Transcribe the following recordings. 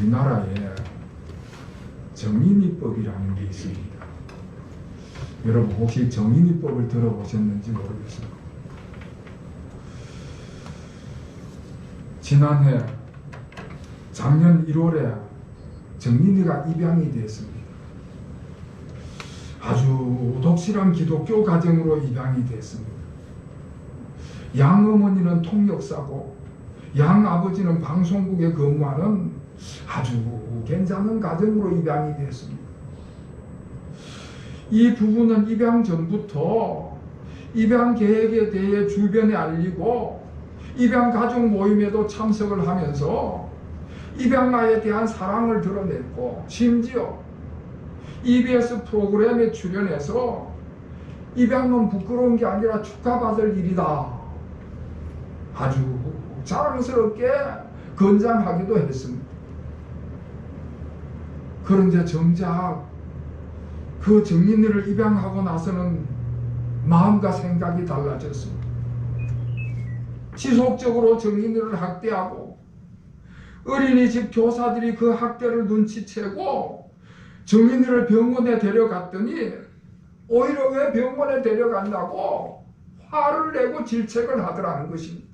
우리나라에 정인이법이라는 게 있습니다. 여러분 혹시 정인이법을 들어보셨는지 모르겠어요. 지난해 작년 1월에 정인이가 입양이 됐습니다. 아주 독실한 기독교 가정으로 입양이 됐습니다. 양어머니는 통역사고 양아버지는 방송국에 근무하는 아주 괜찮은 가정으로 입양이 됐습니다. 이 부부는 입양 전부터 입양 계획에 대해 주변에 알리고 입양 가족 모임에도 참석을 하면서 입양아에 대한 사랑을 드러냈고 심지어 EBS 프로그램에 출연해서 입양은 부끄러운 게 아니라 축하받을 일이다. 아주 자랑스럽게 건장하기도 했습니다. 그런데 정작 그 정인이를 입양하고 나서는 마음과 생각이 달라졌습니다. 지속적으로 정인이를 학대하고 어린이집 교사들이 그 학대를 눈치채고 정인이를 병원에 데려갔더니 오히려 왜 병원에 데려간다고 화를 내고 질책을 하더라는 것입니다.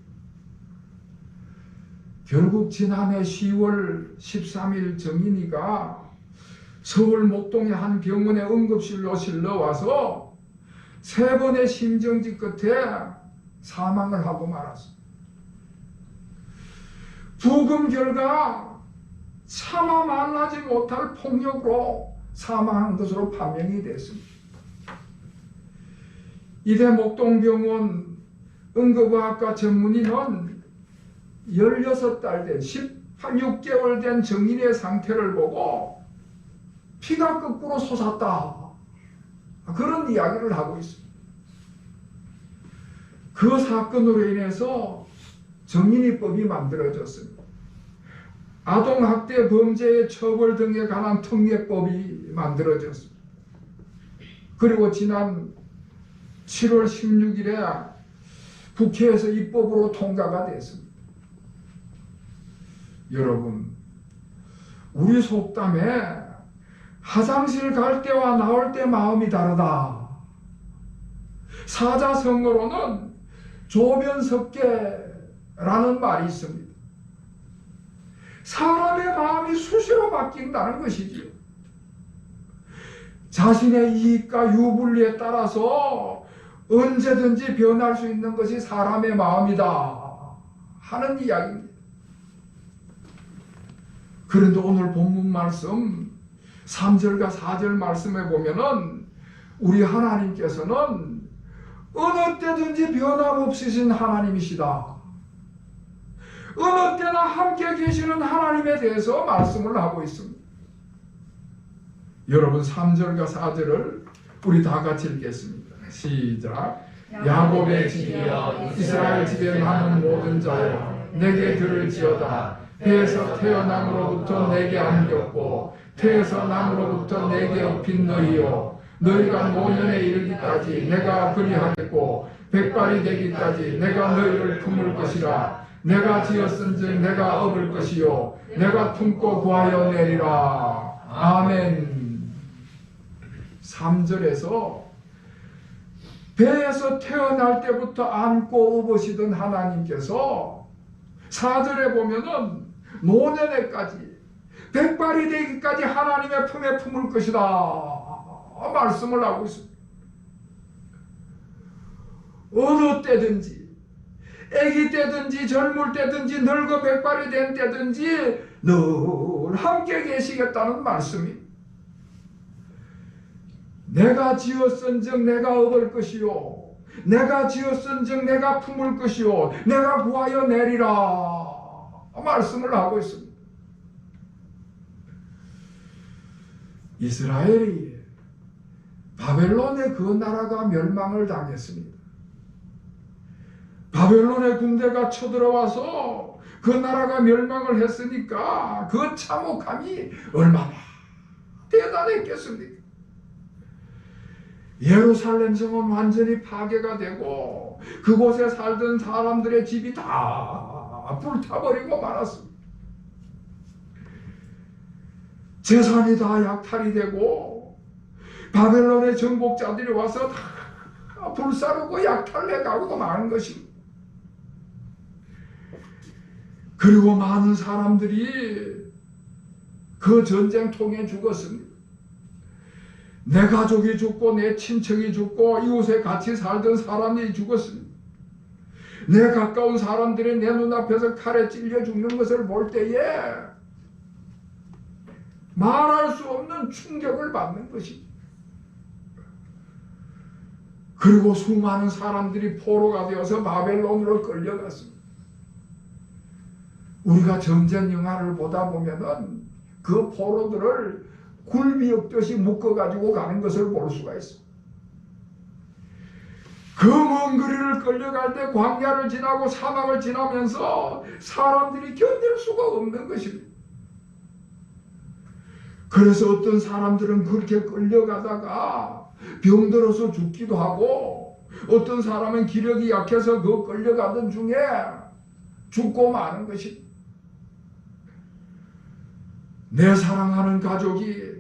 결국 지난해 10월 13일 정인이가 서울 목동의 한 병원의 응급실로 실려와서 세 번의 심정지 끝에 사망을 하고 말았습니다. 부금 결과 참아 만나지 못할 폭력으로 사망한 것으로 판명이 됐습니다. 이대 목동병원 응급의학과 전문의는 16달 된 16개월 된 정인의 상태를 보고 피가 거꾸로 솟았다. 그런 이야기를 하고 있습니다. 그 사건으로 인해서 정인이법이 만들어졌습니다. 아동학대 범죄의 처벌 등에 관한 특례법이 만들어졌습니다. 그리고 지난 7월 16일에 국회에서 입법으로 통과가 됐습니다. 여러분, 우리 속담에 화장실 갈 때와 나올 때 마음이 다르다. 사자성어로는 조변석계라는 말이 있습니다. 사람의 마음이 수시로 바뀐다는 것이지요. 자신의 이익과 유불리에 따라서 언제든지 변할 수 있는 것이 사람의 마음이다 하는 이야기입니다. 그런데 오늘 본문 말씀 3절과 4절 말씀에 보면은 우리 하나님께서는 어느 때든지 변함없으신 하나님이시다. 어느 때나 함께 계시는 하나님에 대해서 말씀을 하고 있습니다. 여러분 3절과 4절을 우리 다 같이 읽겠습니다. 시작. 야곱의 집이여 이스라엘 집에 나는 모든 자여 내게 들을지어다 배에서 태어남으로부터 내게 안겼고 태에서 남으로부터 내게 업힌 너희여 너희가 노년에 이르기까지 내가 그리하겠고 백발이 되기까지 내가 너희를 품을 것이라. 내가 지었은즉 내가 업을 것이요. 내가 품고 구하여 내리라. 아멘. 3절에서 배에서 태어날 때부터 안고 업으시던 하나님께서 4절에 보면은 노년에까지 백발이 되기까지 하나님의 품에 품을 것이다 말씀을 하고 있습니다. 어느 때든지 아기 때든지 젊을 때든지 늙어 백발이 된 때든지 늘 함께 계시겠다는 말씀이 내가 지었은즉 내가 얻을 것이요 내가 지었은즉 내가 품을 것이요 내가 구하여 내리라 말씀을 하고 있습니다. 이스라엘이 바벨론의 그 나라가 멸망을 당했습니다. 바벨론의 군대가 쳐들어와서 그 나라가 멸망을 했으니까 그 참혹함이 얼마나 대단했겠습니까? 예루살렘 성은 완전히 파괴가 되고 그곳에 살던 사람들의 집이 다 불타버리고 말았습니다. 재산이 다 약탈이 되고 바벨론의 정복자들이 와서 다 불사르고 약탈해 가고 마는 것입니다. 그리고 많은 사람들이 그 전쟁통에 죽었습니다. 내 가족이 죽고 내 친척이 죽고 이웃에 같이 살던 사람이 죽었습니다. 내 가까운 사람들이 내 눈앞에서 칼에 찔려 죽는 것을 볼 때에 말할 수 없는 충격을 받는 것입니다. 그리고 수많은 사람들이 포로가 되어서 바벨론으로 끌려갔습니다. 우리가 전쟁 영화를 보다 보면은 그 포로들을 굴비 엮듯이 묶어가지고 가는 것을 볼 수가 있어. 그먼 거리를 끌려갈 때 광야를 지나고 사막을 지나면서 사람들이 견딜 수가 없는 것입니다. 그래서 어떤 사람들은 그렇게 끌려가다가 병들어서 죽기도 하고 어떤 사람은 기력이 약해서 그 끌려가던 중에 죽고 마는 것입니다. 내 사랑하는 가족이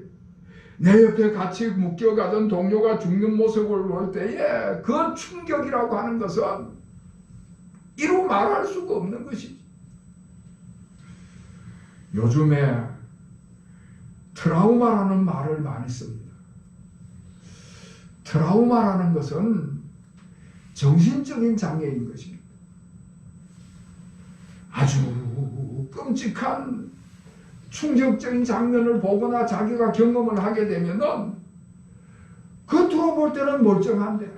내 옆에 같이 묶여가던 동료가 죽는 모습을 볼 때에 그 충격이라고 하는 것은 이루 말할 수가 없는 것이지. 요즘에 트라우마라는 말을 많이 씁니다. 트라우마라는 것은 정신적인 장애인 것입니다. 아주 끔찍한 충격적인 장면을 보거나 자기가 경험을 하게 되면은 겉으로 볼 때는 멀쩡한데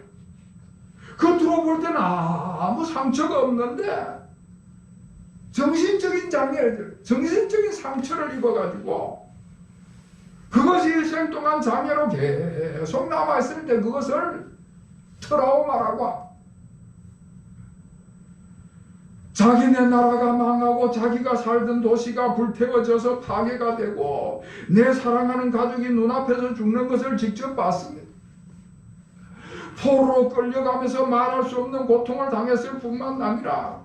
겉으로 볼 때는 아무 상처가 없는데 정신적인 장애들, 정신적인 상처를 입어가지고 그것이 일생 동안 장애로 계속 남아있을 때 그것을 트라우마라고. 자기네 나라가 망하고 자기가 살던 도시가 불태워져서 파괴가 되고 내 사랑하는 가족이 눈앞에서 죽는 것을 직접 봤습니다. 포로로 끌려가면서 말할 수 없는 고통을 당했을 뿐만 아니라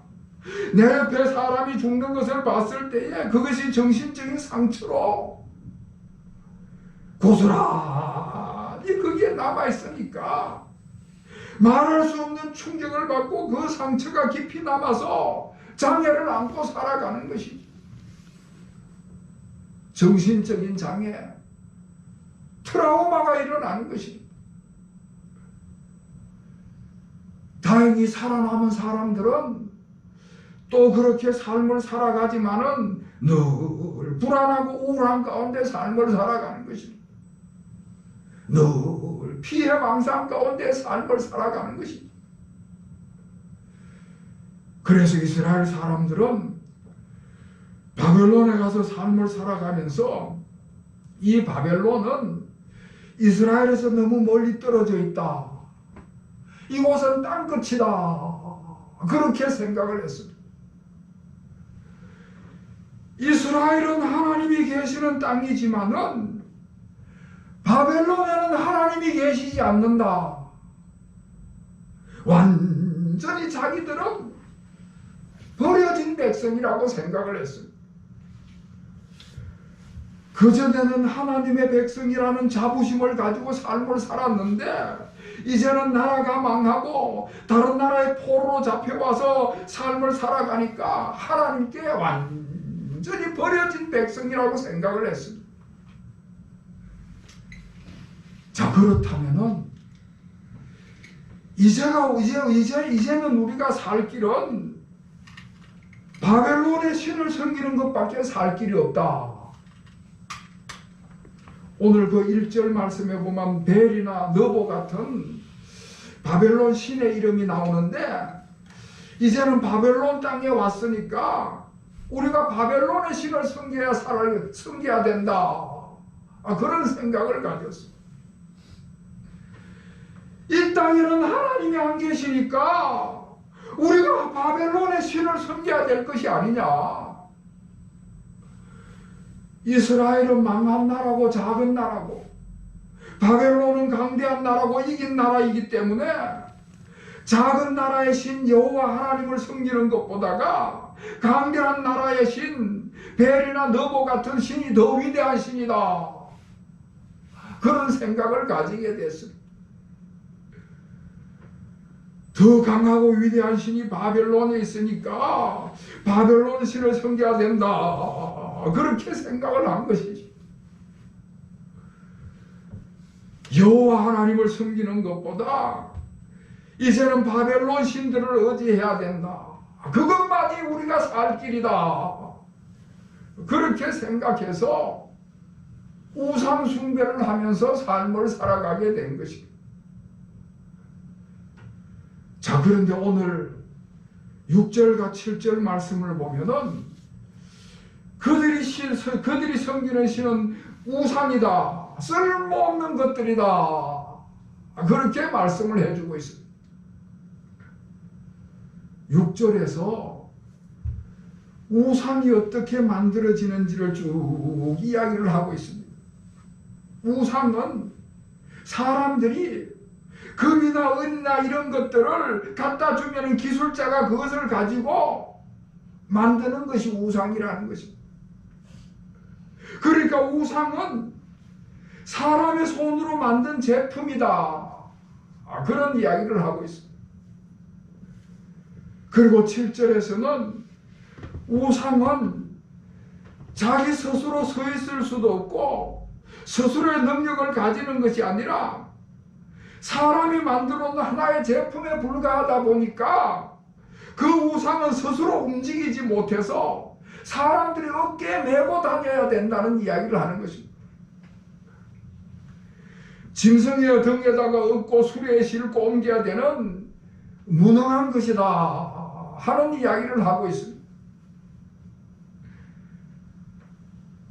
내 옆에 사람이 죽는 것을 봤을 때에 그것이 정신적인 상처로 고스란히 거기에 남아있으니까 말할 수 없는 충격을 받고 그 상처가 깊이 남아서 장애를 안고 살아가는 것이지. 정신적인 장애, 트라우마가 일어나는 것입니다. 다행히 살아남은 사람들은 또 그렇게 삶을 살아가지만은 늘 불안하고 우울한 가운데 삶을 살아가는 것입니다. 늘 피해 망상 가운데 삶을 살아가는 것입니다. 그래서 이스라엘 사람들은 바벨론에 가서 삶을 살아가면서 이 바벨론은 이스라엘에서 너무 멀리 떨어져 있다. 이곳은 땅끝이다. 그렇게 생각을 했습니다. 이스라엘은 하나님이 계시는 땅이지만은 바벨론에는 하나님이 계시지 않는다. 완전히 자기들은 버려진 백성이라고 생각을 했습니다. 그전에는 하나님의 백성이라는 자부심을 가지고 삶을 살았는데 이제는 나라가 망하고 다른 나라의 포로로 잡혀와서 삶을 살아가니까 하나님께 완전히 버려진 백성이라고 생각을 했습니다. 자 그렇다면은 이제가 이제 이제 이제는 우리가 살 길은 바벨론의 신을 섬기는 것밖에 살 길이 없다. 오늘 그 1절 말씀에 보면 벨이나 너보 같은 바벨론 신의 이름이 나오는데 이제는 바벨론 땅에 왔으니까 우리가 바벨론의 신을 섬겨야 살아 섬겨야 된다. 아, 그런 생각을 가졌습니다. 이 땅에는 하나님이 안 계시니까 우리가 바벨론의 신을 섬겨야 될 것이 아니냐. 이스라엘은 망한 나라고 작은 나라고 바벨론은 강대한 나라고 이긴 나라이기 때문에 작은 나라의 신 여호와 하나님을 섬기는 것보다가 강대한 나라의 신 벨이나 너보 같은 신이 더 위대한 신이다. 그런 생각을 가지게 됐습니다. 더 강하고 위대한 신이 바벨론에 있으니까 바벨론 신을 섬겨야 된다. 그렇게 생각을 한 것이지. 여호와 하나님을 섬기는 것보다 이제는 바벨론 신들을 의지해야 된다. 그것만이 우리가 살 길이다. 그렇게 생각해서 우상 숭배를 하면서 삶을 살아가게 된 것입니다. 자, 그런데 오늘 6절과 7절 말씀을 보면은 그들이 신, 그들이 섬기는 신은 우상이다. 쓸모없는 것들이다. 그렇게 말씀을 해주고 있습니다. 6절에서 우상이 어떻게 만들어지는지를 쭉 이야기를 하고 있습니다. 우상은 사람들이 금이나 은이나 이런 것들을 갖다 주면 기술자가 그것을 가지고 만드는 것이 우상이라는 것입니다. 그러니까 우상은 사람의 손으로 만든 제품이다. 아, 그런 이야기를 하고 있습니다. 그리고 7절에서는 우상은 자기 스스로 서 있을 수도 없고 스스로의 능력을 가지는 것이 아니라 사람이 만들어 놓은 하나의 제품에 불과하다 보니까 그 우상은 스스로 움직이지 못해서 사람들이 어깨에 메고 다녀야 된다는 이야기를 하는 것입니다. 짐승의 등에다가 업고 수레에 싣고 옮겨야 되는 무능한 것이다 하는 이야기를 하고 있습니다.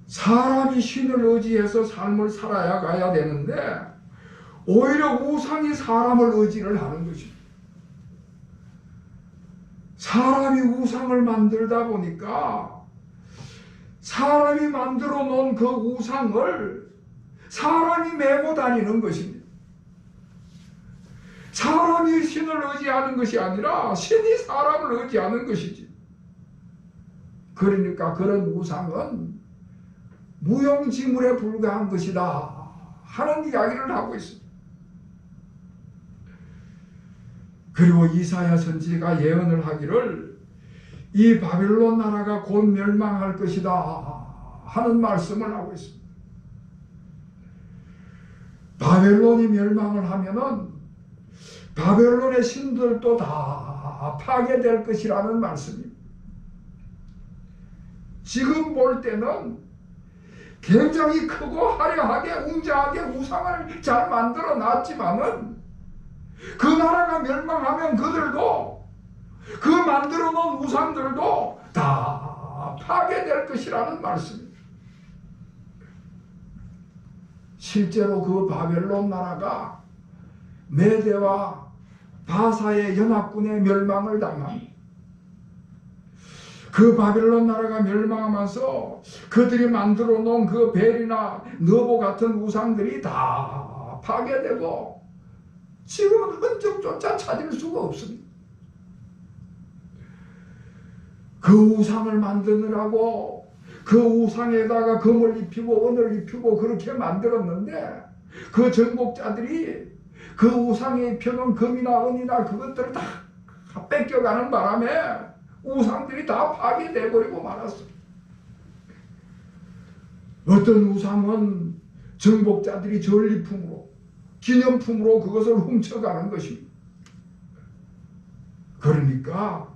사람이 신을 의지해서 삶을 살아야 가야 되는데 오히려 우상이 사람을 의지를 하는 것입니다. 사람이 우상을 만들다 보니까 사람이 만들어 놓은 그 우상을 사람이 메고 다니는 것입니다. 사람이 신을 의지하는 것이 아니라 신이 사람을 의지하는 것이지. 그러니까 그런 우상은 무용지물에 불과한 것이다 하는 이야기를 하고 있습니다. 그리고 이사야 선지가 예언을 하기를 이 바벨론 나라가 곧 멸망할 것이다 하는 말씀을 하고 있습니다. 바벨론이 멸망을 하면은 바벨론의 신들도 다 파괴될 것이라는 말씀입니다. 지금 볼 때는 굉장히 크고 화려하게 웅장하게 우상을 잘 만들어 놨지만은 그 나라가 멸망하면 그들도 그 만들어 놓은 우상들도 다 파괴될 것이라는 말씀입니다. 실제로 그 바벨론 나라가 메대와 바사의 연합군의 멸망을 당합니다. 그 바벨론 나라가 멸망하면서 그들이 만들어 놓은 그 벨이나 너보 같은 우상들이 다 파괴되고 지금은 흔적조차 찾을 수가 없습니다. 그 우상을 만드느라고 그 우상에다가 금을 입히고 은을 입히고 그렇게 만들었는데 그 정복자들이 그 우상에 입혀놓은 금이나 은이나 그것들을 다 뺏겨가는 바람에 우상들이 다 파괴돼 버리고 말았어. 어떤 우상은 정복자들이 전리품으로 기념품으로 그것을 훔쳐가는 것입니다. 그러니까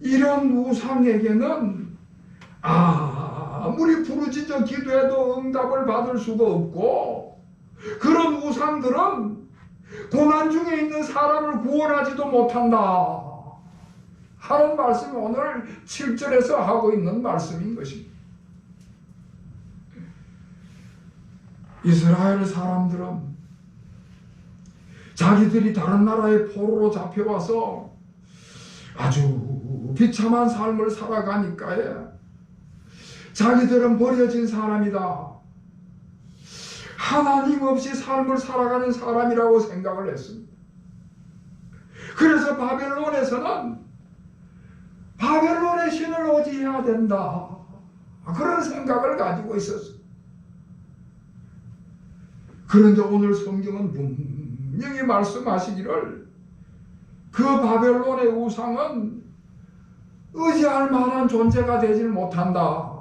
이런 우상에게는 아무리 부르짖어 기도해도 응답을 받을 수가 없고 그런 우상들은 고난 중에 있는 사람을 구원하지도 못한다 하는 말씀이 오늘 7절에서 하고 있는 말씀인 것입니다. 이스라엘 사람들은 자기들이 다른 나라의 포로로 잡혀와서 아주 비참한 삶을 살아가니까에 자기들은 버려진 사람이다. 하나님 없이 삶을 살아가는 사람이라고 생각을 했습니다. 그래서 바벨론에서는 바벨론의 신을 의지해야 된다. 그런 생각을 가지고 있었어. 그런데 오늘 성경은 분명히 말씀하시기를 그 바벨론의 우상은 의지할 만한 존재가 되질 못한다.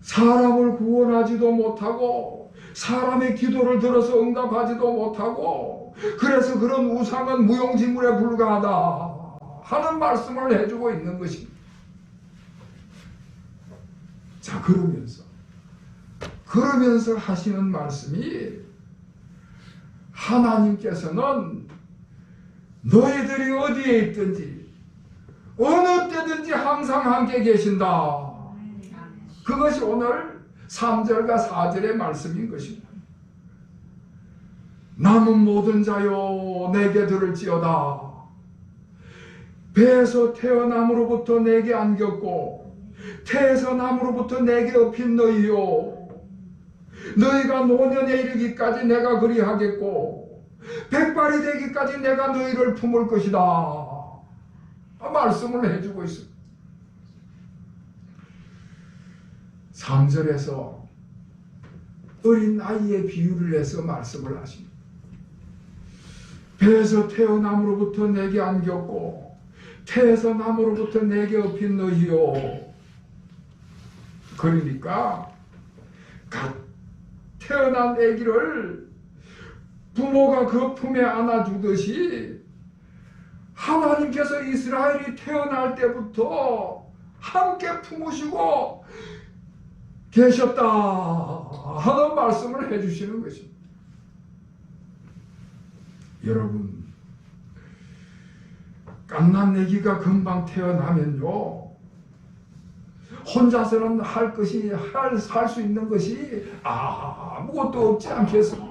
사람을 구원하지도 못하고 사람의 기도를 들어서 응답하지도 못하고 그래서 그런 우상은 무용지물에 불과하다 하는 말씀을 해주고 있는 것입니다. 자 그러면서 그러면서 하시는 말씀이 하나님께서는 너희들이 어디에 있든지 어느 때든지 항상 함께 계신다. 그것이 오늘 3절과 4절의 말씀인 것입니다. 남은 모든 자여 내게 들을지어다. 배에서 태어남으로부터 내게 안겼고 태에서 남으로부터 내게 업힌 너희요. 너희가 노년에 이르기까지 내가 그리하겠고 백발이 되기까지 내가 너희를 품을 것이다. 말씀을 해주고 있습니다. 3절에서 어린 아이의 비유를 해서 말씀을 하십니다. 배에서 태어남으로부터 내게 안겼고 태에서 남으로부터 내게 업힌 너희요. 그러니까 갓 태어난 아기를 부모가 그 품에 안아주듯이 하나님께서 이스라엘이 태어날 때부터 함께 품으시고 계셨다 하는 말씀을 해주시는 것입니다. 여러분, 깐난내기가 금방 태어나면요, 혼자서는 할 것이 할 수 있는 것이 아무것도 없지 않겠습니까?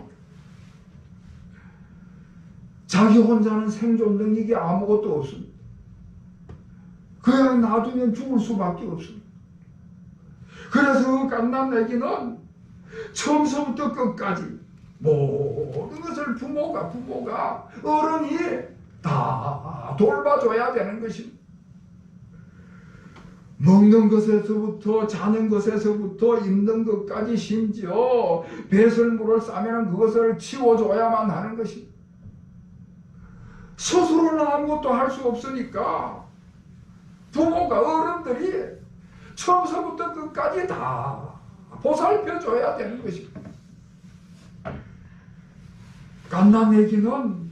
자기 혼자는 생존 능력이 아무것도 없습니다. 그냥 놔두면 죽을 수밖에 없습니다. 그래서 그 갓난애기는 처음서부터 끝까지 모든 것을 부모가 부모가 어른이 다 돌봐줘야 되는 것입니다. 먹는 것에서부터 자는 것에서부터 입는 것까지 심지어 배설물을 싸면 그것을 치워줘야만 하는 것입니다. 스스로는 아무것도 할 수 없으니까 부모가 어른들이 처음서부터 끝까지 다 보살펴줘야 되는 것입니다. 갓난애기는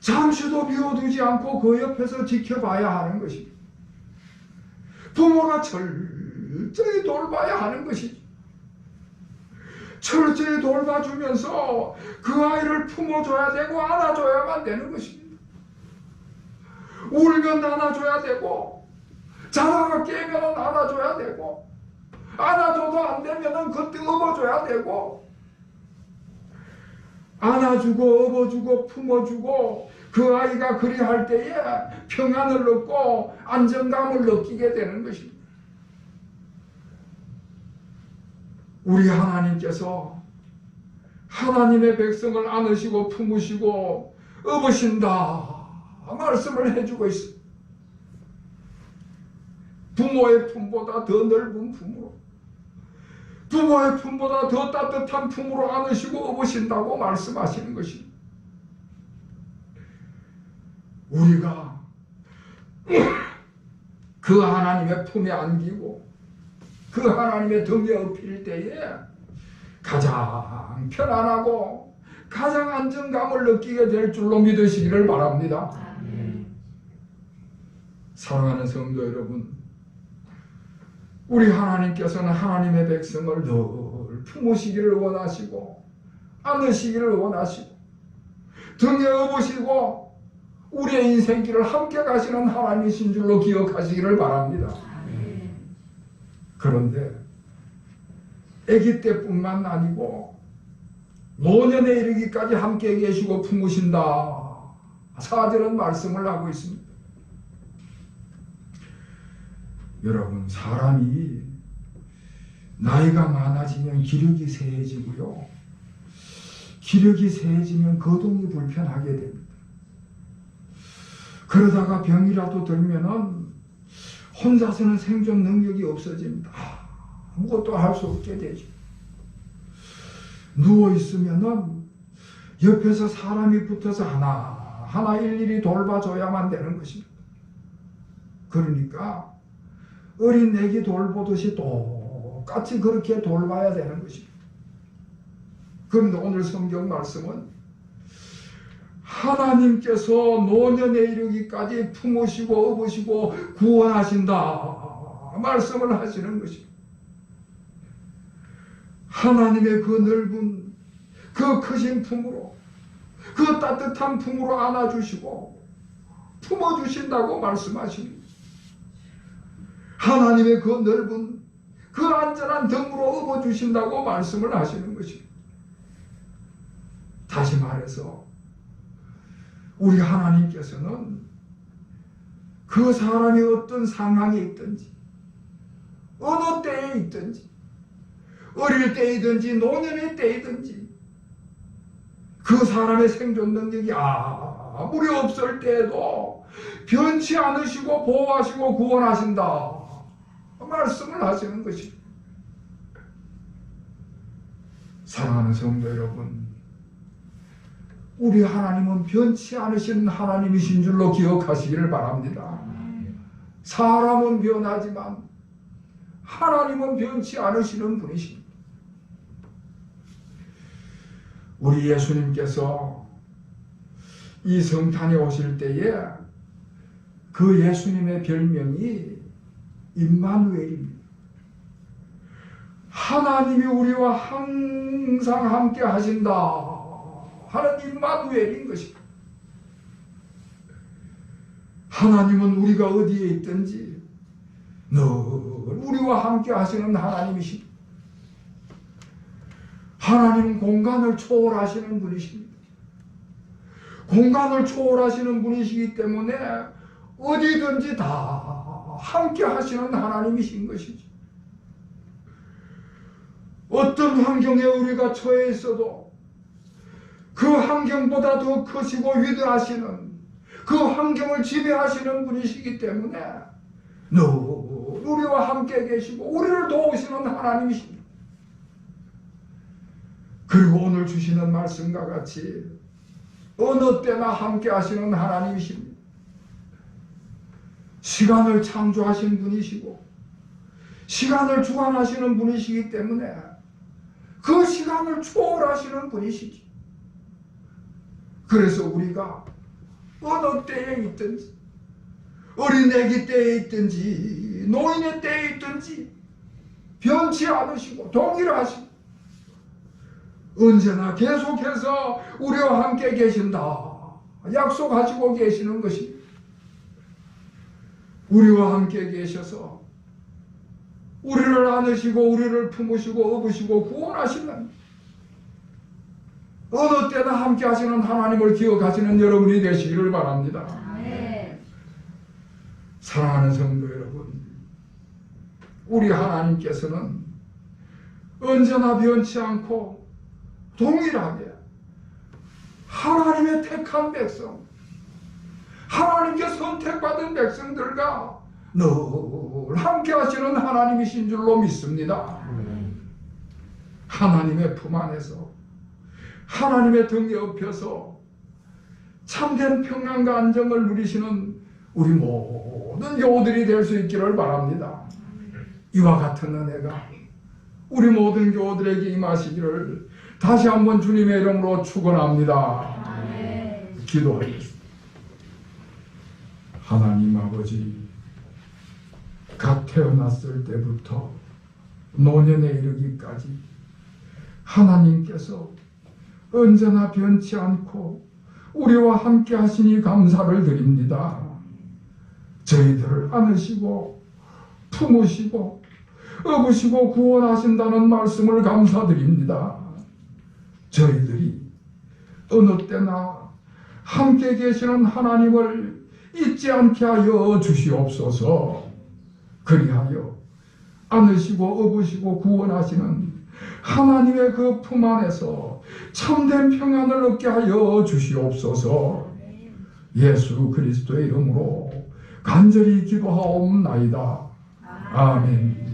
잠시도 비워두지 않고 그 옆에서 지켜봐야 하는 것입니다. 부모가 철저히 돌봐야 하는 것이지. 철저히 돌봐주면서 그 아이를 품어줘야 되고 안아줘야만 되는 것입니다. 울면 안아줘야 되고 자다가 깨면 안아줘야 되고 안아줘도 안 되면 그때 업어줘야 되고 안아주고 업어주고 품어주고 그 아이가 그리할 때에 평안을 얻고 안정감을 느끼게 되는 것입니다. 우리 하나님께서 하나님의 백성을 안으시고 품으시고 업으신다 말씀을 해주고 있습니다. 부모의 품보다 더 넓은 품으로 부모의 품보다 더 따뜻한 품으로 안으시고 업으신다고 말씀하시는 것입니다. 우리가 그 하나님의 품에 안기고 그 하나님의 등에 업힐 때에 가장 편안하고 가장 안정감을 느끼게 될 줄로 믿으시기를 바랍니다. 사랑하는 성도 여러분, 우리 하나님께서는 하나님의 백성을 늘 품으시기를 원하시고 안으시기를 원하시고 등에 업으시고 우리의 인생길을 함께 가시는 하나님이신 줄로 기억하시기를 바랍니다. 그런데 아기 때뿐만 아니고 노년에 이르기까지 함께 계시고 품으신다. 사절은 말씀을 하고 있습니다. 여러분 사람이 나이가 많아지면 기력이 세해지고요. 기력이 세해지면 거동이 불편하게 됩니다. 그러다가 병이라도 들면은 혼자서는 생존 능력이 없어집니다. 아무것도 할 수 없게 되죠. 누워 있으면은 옆에서 사람이 붙어서 하나 하나 일일이 돌봐줘야만 되는 것입니다. 그러니까 어린 애기 돌보듯이 똑같이 그렇게 돌봐야 되는 것입니다. 그런데 오늘 성경 말씀은 하나님께서 노년에 이르기까지 품으시고 업으시고 구원하신다 말씀을 하시는 것입니다. 하나님의 그 넓은 그 크신 품으로 그 따뜻한 품으로 안아주시고 품어주신다고 말씀하십니다. 하나님의 그 넓은 그 안전한 등으로 업어주신다고 말씀을 하시는 것입니다. 다시 말해서 우리 하나님께서는 그 사람이 어떤 상황에 있든지 어느 때에 있든지 어릴 때이든지 노년의 때이든지 그 사람의 생존 능력이 아무리 없을 때에도 변치 않으시고 보호하시고 구원하신다 말씀을 하시는 것입니다. 사랑하는 성도 여러분 우리 하나님은 변치 않으시는 하나님이신 줄로 기억하시기를 바랍니다. 사람은 변하지만 하나님은 변치 않으시는 분이십니다. 우리 예수님께서 이 성탄에 오실 때에 그 예수님의 별명이 임마누엘입니다. 하나님이 우리와 항상 함께 하신다 하는 임마누엘인 것입니다. 하나님은 우리가 어디에 있든지 늘 우리와 함께 하시는 하나님이십니다. 하나님은 공간을 초월하시는 분이십니다. 공간을 초월하시는 분이시기 때문에 어디든지 다 함께 하시는 하나님이신 것이죠. 어떤 환경에 우리가 처해 있어도 그 환경보다 더 크시고 위대하시는 그 환경을 지배하시는 분이시기 때문에 늘 우리와 함께 계시고 우리를 도우시는 하나님이십니다. 그리고 오늘 주시는 말씀과 같이 어느 때나 함께 하시는 하나님이십니다. 시간을 창조하신 분이시고 시간을 주관하시는 분이시기 때문에 그 시간을 초월하시는 분이시죠. 그래서 우리가 어느 때에 있든지 어린애기 때에 있든지 노인의 때에 있든지 변치 않으시고 동일하시고 언제나 계속해서 우리와 함께 계신다 약속하시고 계시는 것입니다. 우리와 함께 계셔서 우리를 안으시고 우리를 품으시고 업으시고 구원하시는 어느 때나 함께 하시는 하나님을 기억하시는 여러분이 되시기를 바랍니다. 아멘. 사랑하는 성도 여러분, 우리 하나님께서는 언제나 변치 않고 동일하게 하나님의 택한 백성, 하나님께 선택받은 백성들과 늘 함께 하시는 하나님이신 줄로 믿습니다. 하나님의 품 안에서 하나님의 등에 업혀서 참된 평안과 안정을 누리시는 우리 모든 교우들이 될 수 있기를 바랍니다. 이와 같은 은혜가 우리 모든 교우들에게 임하시기를 다시 한번 주님의 이름으로 축원합니다. 기도하겠습니다. 하나님 아버지, 갓 태어났을 때부터 노년에 이르기까지 하나님께서 언제나 변치 않고 우리와 함께 하시니 감사를 드립니다. 저희들을 안으시고 품으시고 업으시고 구원하신다는 말씀을 감사드립니다. 저희들이 어느 때나 함께 계시는 하나님을 잊지 않게 하여 주시옵소서. 그리하여 안으시고 업으시고 구원하시는 하나님의 그 품 안에서 참된 평안을 얻게 하여 주시옵소서. 예수 그리스도의 이름으로 간절히 기도하옵나이다. 아멘.